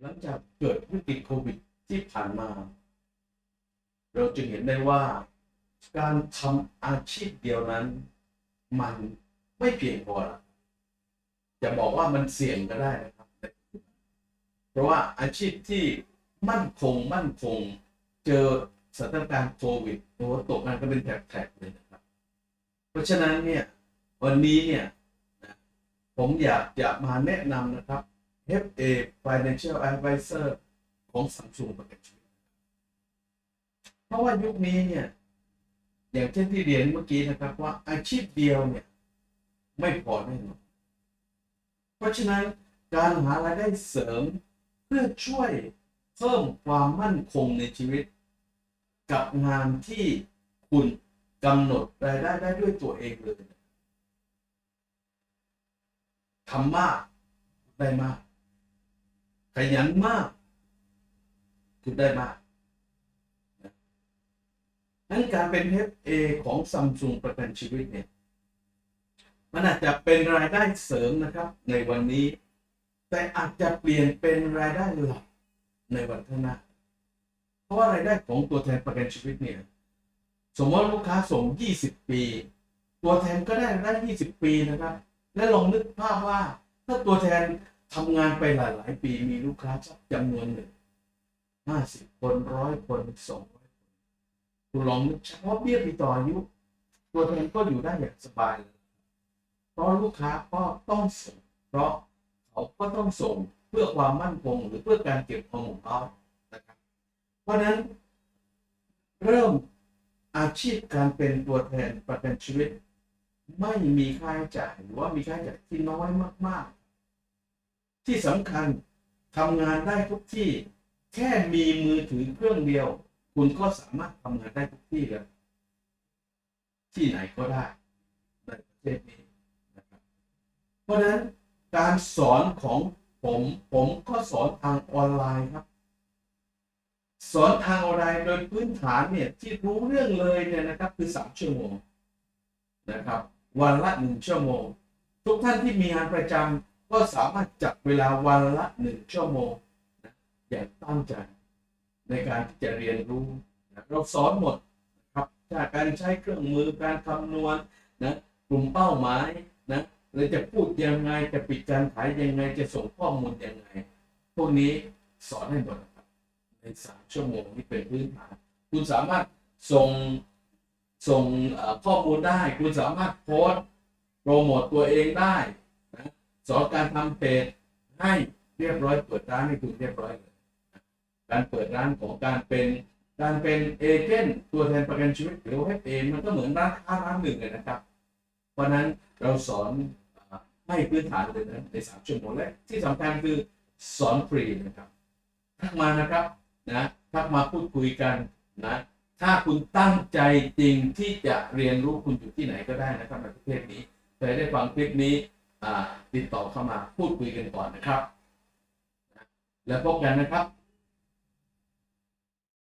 หลังจากเกิดวิกฤตโควิดที่ผ่านมา เราจึงเห็นได้ว่า การทำอาชีพเดียวนั้น มันไม่เพียงพอจะบอกว่ามันเสี่ยงก็ได้นะครับ เพราะว่าอาชีพที่มั่นคงมั่นคง เจอสถานการณ์โควิดโอ้โหตกงานก็เป็นแถบๆเลยนะครับ เพราะฉะนั้นเนี่ยวันนี้เนี่ยผมอยากจะมาแนะนำนะครับ FA Financial Advisor ของ Samsung ประกันชีวิตเพราะว่ายุคนี้เนี่ย อย่างเช่นที่เรียนเมื่อกี้นะครับว่าอาชีพเดียวเนี่ย ไม่พอแน่นอนเพราะฉะนั้นการหารายได้เสริมเพื่อช่วยเพิ่มความมั่นคงในชีวิต กับงานที่คุณกำหนดรายได้ได้ด้วยตัวเองเลยทำมากได้มาก ขยันมาก คุณได้มากนั้นการเป็น FA ของซัมซุงประกันชีวิตเนี่ย มันอาจจะเป็นรายได้เสริมนะครับ ในวันนี้ แต่อาจจะเปลี่ยนเป็นรายได้หลักในวันข้างหน้า เพราะว่ารายได้ของตัวแทนประกันชีวิตเนี่ย สมมติลูกค้าส่ง 20 ปี ตัวแทนก็ได้ได้ 20 ปีนะครับ และลองนึกภาพว่าถ้าตัวแทน ทำงานไปหลายๆปีมีลูกค้าสักจำนวนหนึ่ง50คนร้อยคนสองร้อยคนคุณลองนึกเฉพาะเบี้ยปีต่ออายุตัวแทนก็อยู่ได้อย่างสบายเลยเพราะลูกค้าก็ต้องส่งเพราะเขาก็ต้องส่งเพื่อความมั่นคงหรือเพื่อการเก็บของของเขานะครับเพราะฉะนั้น เริ่มอาชีพการเป็นตัวแทนประกันชีวิต ไม่มีค่าใช้จ่ายหรือว่ามีค่าใช้จ่ายที่น้อยมากๆ ที่สำคัญทำงานได้ทุกที่ แค่มีมือถือเครื่องเดียว คุณก็สามารถทำงานได้ทุกที่แล้วที่ไหนก็ได้ในประเทศนี้นะครับเพราะฉะนั้นการสอนของผมผมก็สอนทางออนไลน์ครับ สอนทางออนไลน์โดยพื้นฐานเนี่ยที่รู้เรื่องเลยเนี่ยนะครับคือสามชั่วโมงนะครับ วันละหนึ่งชั่วโมง ทุกท่านที่มีงานประจำ ก็สามารถจัดเวลาวันละหนึ่งชั่วโมงนะอย่างตั้งใจในการที่จะเรียนรู้นะเราสอนหมดนะครับจากการใช้เครื่องมือการคำนวณนะกลุ่มเป้าหมายนะเราจะพูดยังไงจะปิดการขายยังไงจะส่งข้อมูลยังไง พวกนี้สอนให้หมดในสามชั่วโมงที่เป็นพื้นฐานคุณสามารถส่งส่งข้อมูลได้ คุณสามารถโพสโปรโมตตัวเองได้ สอนการทำเพจให้เรียบร้อยเปิดร้านให้คุณเรียบร้อยเลยการเปิดร้านของการเป็นการเป็นเอเจนต์ตัวแทนประกันชีวิตหรือว่าเองมันก็เหมือนร้านค้าร้านหนึ่งเลยนะครับ เพราะฉะนั้นเราสอนเอ่อให้พื้นฐานเลยนะในสามชั่วโมงและที่สำคัญคือสอนฟรีนะครับทักมานะครับนะทักมาพูดคุยกันนะถ้าคุณตั้งใจจริงที่จะเรียนรู้คุณอยู่ที่ไหนก็ได้นะครับในประเทศนี้เคยได้ฟังคลิปนี้ ติดต่อเข้ามาพูดคุยกันก่อนนะครับ แล้วพบกันนะครับ